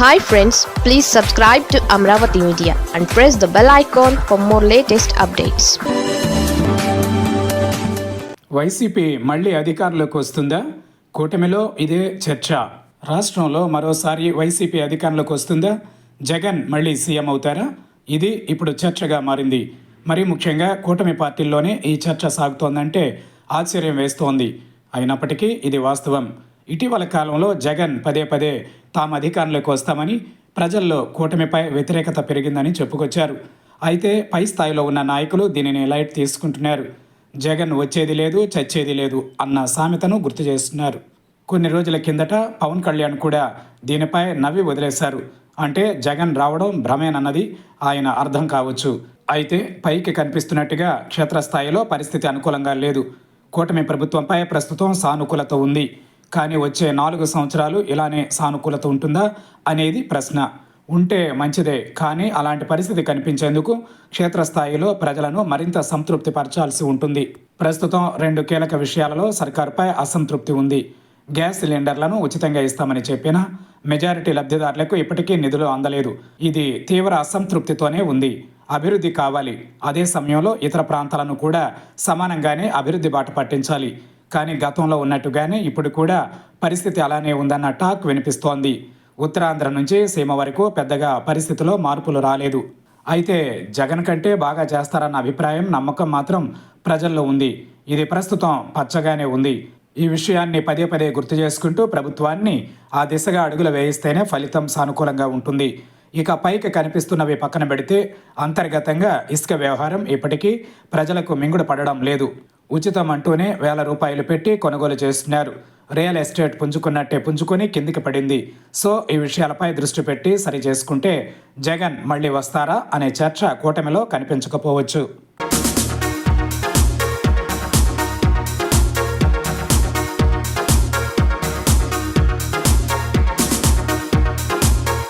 Hi friends please subscribe to Amaravati media and press the bell icon for more latest updates YCP మళ్ళీ అధికారంలోకి వస్తుందా? కూటమిలో ఇదే చర్చ. రాష్ట్రంలో మరోసారి వైసీపీ అధికారంలోకి వస్తుందా? జగన్ మళ్ళీ సీఎం అవుతారా? ఇది ఇప్పుడు చర్చగా మారింది. మరి ముఖ్యంగా కూటమి పార్టీల్లోనే ఈ చర్చ సాగుతోందంటే ఆశ్చర్యం వేస్తోంది. అయినప్పటికీ ఇది వాస్తవం. ఇటీవల కాలంలో జగన్ పదే పదే తాము అధికారంలోకి వస్తామని ప్రజల్లో కూటమిపై వ్యతిరేకత పెరిగిందని చెప్పుకొచ్చారు. అయితే పై స్థాయిలో ఉన్న నాయకులు దీనిని లైట్ తీసుకుంటున్నారు. జగన్ వచ్చేది లేదు చచ్చేది లేదు అన్న సామెతను గుర్తు చేస్తున్నారు. కొన్ని రోజుల కిందట పవన్ కళ్యాణ్ కూడా దీనిపై నవ్వి వదిలేశారు. అంటే జగన్ రావడం భ్రమేనన్నది ఆయన అర్థం కావచ్చు. అయితే పైకి కనిపిస్తున్నట్టుగా క్షేత్రస్థాయిలో పరిస్థితి అనుకూలంగా లేదు. కూటమి ప్రభుత్వంపై ప్రస్తుతం సానుకూలత ఉంది. కానీ వచ్చే నాలుగు సంవత్సరాలు ఇలానే సానుకూలత ఉంటుందా అనేది ప్రశ్న. ఉంటే మంచిదే కానీ అలాంటి పరిస్థితి కనిపించేందుకు క్షేత్రస్థాయిలో ప్రజలను మరింత సంతృప్తి పరచాల్సి ఉంటుంది. ప్రస్తుతం రెండు కీలక విషయాలలో సర్కారుపై అసంతృప్తి ఉంది. గ్యాస్ సిలిండర్లను ఉచితంగా ఇస్తామని చెప్పినా మెజారిటీ లబ్ధిదారులకు ఇప్పటికీ నిధులు అందలేదు. ఇది తీవ్ర అసంతృప్తితోనే ఉంది. అభివృద్ధి కావాలి. అదే సమయంలో ఇతర ప్రాంతాలను కూడా సమానంగానే అభివృద్ధి బాట పట్టించాలి. కానీ గతంలో ఉన్నట్టుగానే ఇప్పుడు కూడా పరిస్థితి అలానే ఉందన్న టాక్ వినిపిస్తోంది. ఉత్తరాంధ్ర నుంచి సీమ వరకు పెద్దగా పరిస్థితిలో మార్పులు రాలేదు. అయితే జగన్ కంటే బాగా చేస్తారన్న అభిప్రాయం నమ్మకం మాత్రం ప్రజల్లో ఉంది. ఇది ప్రస్తుతం పచ్చగానే ఉంది. ఈ విషయాన్ని పదే పదే గుర్తు చేసుకుంటూ ప్రభుత్వాన్ని ఆ దిశగా అడుగులు వేయిస్తేనే ఫలితం సానుకూలంగా ఉంటుంది. ఇక పైకి కనిపిస్తున్నవి పక్కన పెడితే అంతర్గతంగా ఇసుక వ్యవహారం ఇప్పటికీ ప్రజలకు మింగుడు పడడం లేదు. ఉచితం అంటూనే వేల రూపాయలు పెట్టి కొనుగోలు చేస్తున్నారు. రియల్ ఎస్టేట్ పుంజుకున్నట్టే పుంజుకొని కిందికి పడింది. సో ఈ విషయాలపై దృష్టి పెట్టి సరి చేసుకుంటే జగన్ మళ్ళీ వస్తారా అనే చర్చ కూటమిలో కనిపించకపోవచ్చు.